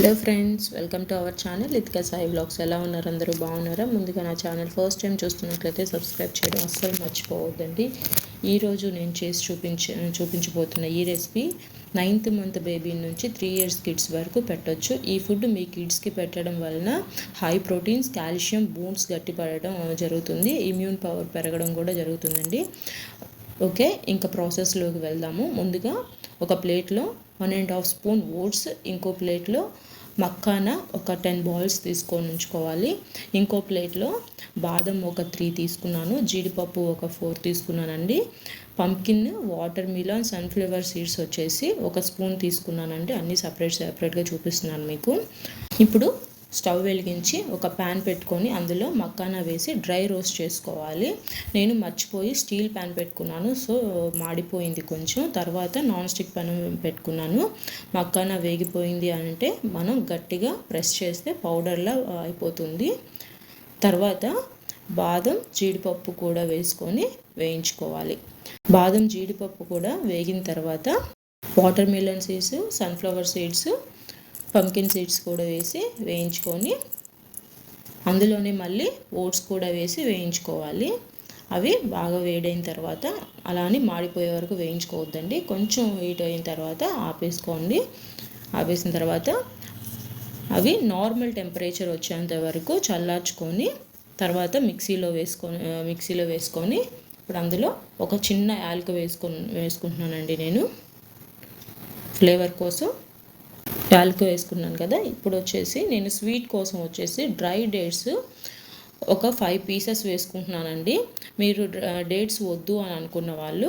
Hello friends welcome to our channel ఇదిగా Sai blogs ఎలా ఉన్నారు? అందరూ బాగున్నారా? ముందుగా నా ఛానల్ ఫస్ట్ టైం చూస్తున్నట్లయితే సబ్స్క్రైబ్ చేయడం అస్సలు మర్చిపోవద్దండి. ఈరోజు నేను చేసి చూపించ చూపించబోతున్న ఈ రెసిపీ నైన్త్ మంత్ బేబీ నుంచి త్రీ ఇయర్స్ కిడ్స్ వరకు పెట్టొచ్చు. ఈ ఫుడ్ మీ కిడ్స్కి పెట్టడం వలన హై ప్రోటీన్స్ కాల్షియం బోన్స్ గట్టిపడడం జరుగుతుంది. ఇమ్యూన్ పవర్ పెరగడం కూడా జరుగుతుందండి. ఓకే ఇంకా ప్రాసెస్లోకి వెళ్దాము. ముందుగా ఒక ప్లేట్లో one and half spoon oats ఇంకో ప్లేట్లో మక్కాన ఒక టెన్ బాల్స్ తీసుకొని ఉంచుకోవాలి. ఇంకో ప్లేట్లో బాదం ఒక త్రీ తీసుకున్నాను జీడిపప్పు ఒక ఫోర్ తీసుకున్నానండి. Pumpkin watermelon sunflower seeds వచ్చేసి ఒక స్పూన్ తీసుకున్నానండి. అన్నీ సపరేట్ సపరేట్గా చూపిస్తున్నాను మీకు. ఇప్పుడు స్టవ్ వెలిగించి ఒక ప్యాన్ పెట్టుకొని అందులో మక్కానా వేసి డ్రై రోస్ట్ చేసుకోవాలి. నేను మర్చిపోయి స్టీల్ ప్యాన్ పెట్టుకున్నాను సో మాడిపోయింది కొంచెం. తర్వాత నాన్ స్టిక్ ప్యాన్ పెట్టుకున్నాను. మక్కానా వేగిపోయింది అంటే మనం గట్టిగా ప్రెస్ చేస్తే పౌడర్లా అయిపోతుంది. తర్వాత బాదం జీడిపప్పు కూడా వేసుకొని వేయించుకోవాలి. బాదం జీడిపప్పు కూడా వేగిన తర్వాత watermelon seeds sunflower seeds pumpkin seeds కూడా వేసి వేయించుకొని అందులోనే మళ్ళీ ఓట్స్ కూడా వేసి వేయించుకోవాలి. అవి బాగా వేడైన తర్వాత అలా అని మాడిపోయే వరకు వేయించుకోవద్దండి. కొంచెం హీట్ అయిన తర్వాత ఆపేసుకోండి. ఆపేసిన తర్వాత అవి నార్మల్ టెంపరేచర్ వచ్చేంత వరకు చల్లార్చుకొని తర్వాత మిక్సీలో వేసుకొని మిక్సీలో వేసుకొని ఇప్పుడు అందులో ఒక చిన్న యాలక వేసుకొని వేసుకుంటున్నానండి నేను. ఫ్లేవర్ కోసం టాల్కో వేసుకున్నాను కదా ఇప్పుడు వచ్చేసి నేను స్వీట్ కోసం వచ్చేసి డ్రై డేట్స్ ఒక ఫైవ్ పీసెస్ వేసుకుంటున్నానండి. మీరు డేట్స్ వద్దు అని అనుకున్న వాళ్ళు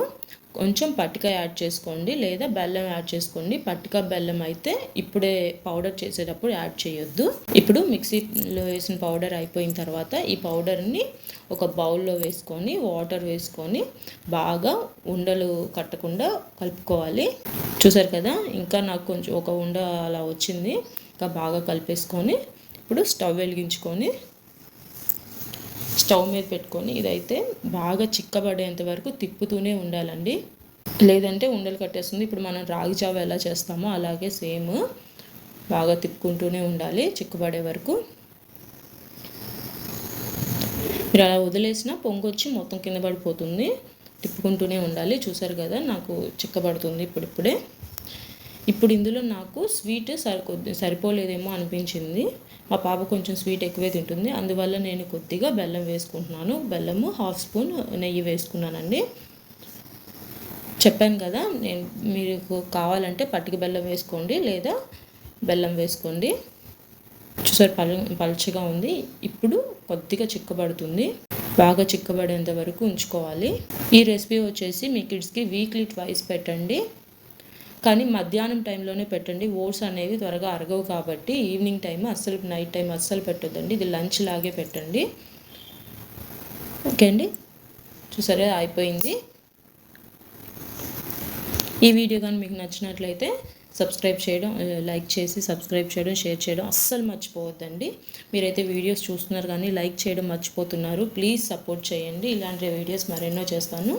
కొంచెం పట్టిక యాడ్ చేసుకోండి లేదా బెల్లం యాడ్ చేసుకోండి. పట్టిక బెల్లం అయితే ఇప్పుడే పౌడర్ చేసేటప్పుడు యాడ్ చేయొద్దు. ఇప్పుడు మిక్సీలో వేసిన పౌడర్ అయిపోయిన తర్వాత ఈ పౌడర్ని ఒక బౌల్లో వేసుకొని వాటర్ వేసుకొని బాగా ఉండలు కట్టకుండా కలుపుకోవాలి. చూసారు కదా ఇంకా నాకు కొంచెం ఒక ఉండ అలా వచ్చింది. ఇంకా బాగా కలిపేసుకొని ఇప్పుడు స్టవ్ వెలిగించుకొని స్టవ్ మీద పెట్టుకొని ఇదైతే బాగా చిక్కబడేంత వరకు తిప్పుతూనే ఉండాలండి. లేదంటే ఉండలు కట్టేస్తుంది. ఇప్పుడు మనం రాగి జావ ఎలా చేస్తామో అలాగే సేమ్ బాగా తిప్పుకుంటూనే ఉండాలి చిక్కబడే వరకు. మీరు అలా వదిలేసిన పొంగొచ్చి మొత్తం కింద పడిపోతుంది. తిప్పుకుంటూనే ఉండాలి. చూసారు కదా నాకు చిక్కబడుతుంది ఇప్పుడిప్పుడే. ఇప్పుడు ఇందులో నాకు స్వీట్ సరి సరిపోలేదేమో అనిపించింది. మా పాప కొంచెం స్వీట్ ఎక్కువే తింటుంది. అందువల్ల నేను కొద్దిగా బెల్లం వేసుకుంటున్నాను. బెల్లము హాఫ్ స్పూన్ నెయ్యి వేసుకున్నానండి. చెప్పాను కదా నేను మీకు కావాలంటే పట్టిక బెల్లం వేసుకోండి లేదా బెల్లం వేసుకోండి. చూసారు పల్ పలుచగా ఉంది. ఇప్పుడు కొద్దిగా చిక్కబడుతుంది. బాగా చిక్కబడేంత వరకు ఉంచుకోవాలి. ఈ రెసిపీ వచ్చేసి మీ కిడ్స్కి వీక్లీ ట్వైస్ పెట్టండి. కానీ మధ్యాహ్నం టైంలోనే పెట్టండి. ఓట్స్ అనేవి త్వరగా అరగవు కాబట్టి ఈవినింగ్ టైం అస్సలు నైట్ టైం అస్సలు పెట్టొద్దండి. ఇది లంచ్ లాగే పెట్టండి. ఓకే అండి? చూసారే? అయిపోయింది. ఈ వీడియో కానీ మీకు నచ్చినట్లయితే సబ్స్క్రైబ్ చేయడం లైక్ చేసి సబ్స్క్రైబ్ చేయడం షేర్ చేయడం అస్సలు మర్చిపోవద్దండి. మీరైతే వీడియోస్ చూస్తున్నారు కానీ లైక్ చేయడం మర్చిపోతున్నారు ప్లీజ్ సపోర్ట్ చేయండి. ఇలాంటి వీడియోస్ మరెన్నో చేస్తాను.